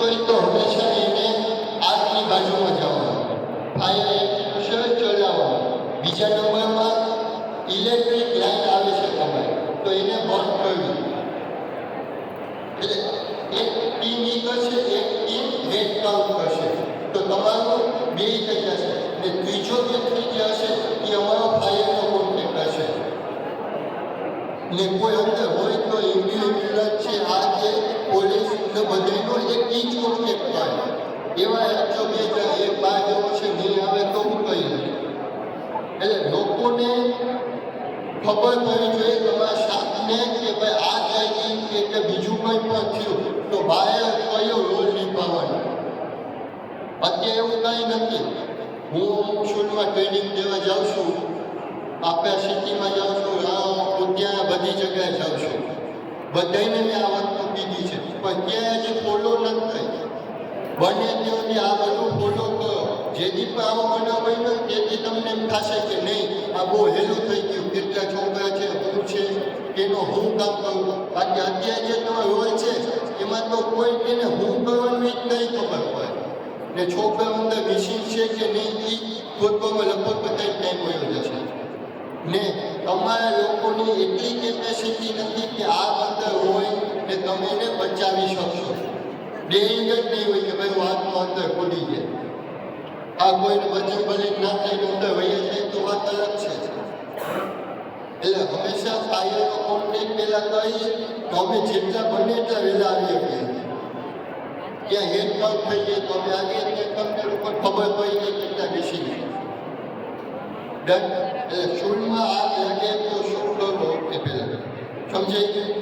હોય તો હંમેશા એને આગની બાજુમાં જવાનું ફાયર એક્સ્ટિંગ્વિશર ચલાવવાનું બીજા નંબરમાં ઇલેક્ટ્રિક લાઇટ આવે છે તમારે, તો એને બંધ કરવી. એટલે એક ટીમ ઈ કરશે, એક ટીમ હેડ કાઉન્ટ કરશે. તો તમારું બે થઈ જશે. ને ત્રીજો વ્યક્તિ જે હશે એ અમારો ફાયરનો કોન્ટેક્ટ હશે. ને કોઈ અંદર હોય તો ઇન્ડિવિજ્યુઅલ છે આ જે પોલીસ ને બધાનો એક ઈ જ કોન્ટેક્ટ કરે એવા એકસો બે હજાર એક બાર જેવો છે નહીં આવે તો હું કહી દઉં એટલે લોકોને ખબર પડવી જોઈએ તમારા સ્ટાફને કે ભાઈ આ ટ્રેનિંગ કે કે બીજું કંઈ પણ થયું તો બહાર કયો રોલ નિભાવવાનો અત્યારે એવું કંઈ નથી હું અમુક સ્કૂલમાં ટ્રેનિંગ દેવા જાઉં છું. આપણા સિટીમાં જાઉં છું રામ ઉદ્યાન બધી જગ્યાએ જાઉં છું. બધાને મેં આ વસ્તુ કીધી છે. પણ ત્યાં હજી ફોલો નથી થઈ. બને ત્યાં આ બધું ફોલો કરો. જેથી પણ આવો બનાવ બન્યો તેથી તમને એમ થશે કે નહીં. આ બહુ હેલું થઈ ગયું. કેટલા છોકરા છે હું છે એનો હું કામ કરું બાકી અત્યારે જે તમે રોલ છે, એમાં તો કોઈ તેને હું કરવાનું જ નહીં ખબર હોય. ને છોકરા અંદર મિશિંગ છે કે નહીં એ ખોદવામાં લગભગ બધા ટાઈમ વયો જશે ને તમારા લોકોની એટલી કેપેસિટી નથી કે આ અંદર હોય ને તમે એને બચાવી શકશો. ડેરિંગ જ નહીં હોય કે ભાઈ વાતનો અંદર ખોલી જાય આ કોઈને વચન ભલે ના થાય અંદર વહી જાય તો વાત અલગ છે એટલે હંમેશા ફાયરનો કોન્ટેક્ટ પહેલાં કહીએ તો અમે જેટલા બને એટલા વહેલા આવીએ છીએ ત્યાં હેડ કાઉન્ટ થઈ જાય તો અમે આવીએ ત્યાં કમ્પ્યુટર ઉપર ખબર પડી જાય કેટલા બેસી જાય ડન. એટલે શૂળમાં આ લાગે તો શું કરવો એ પહેલાં. સમજાઈ ગયું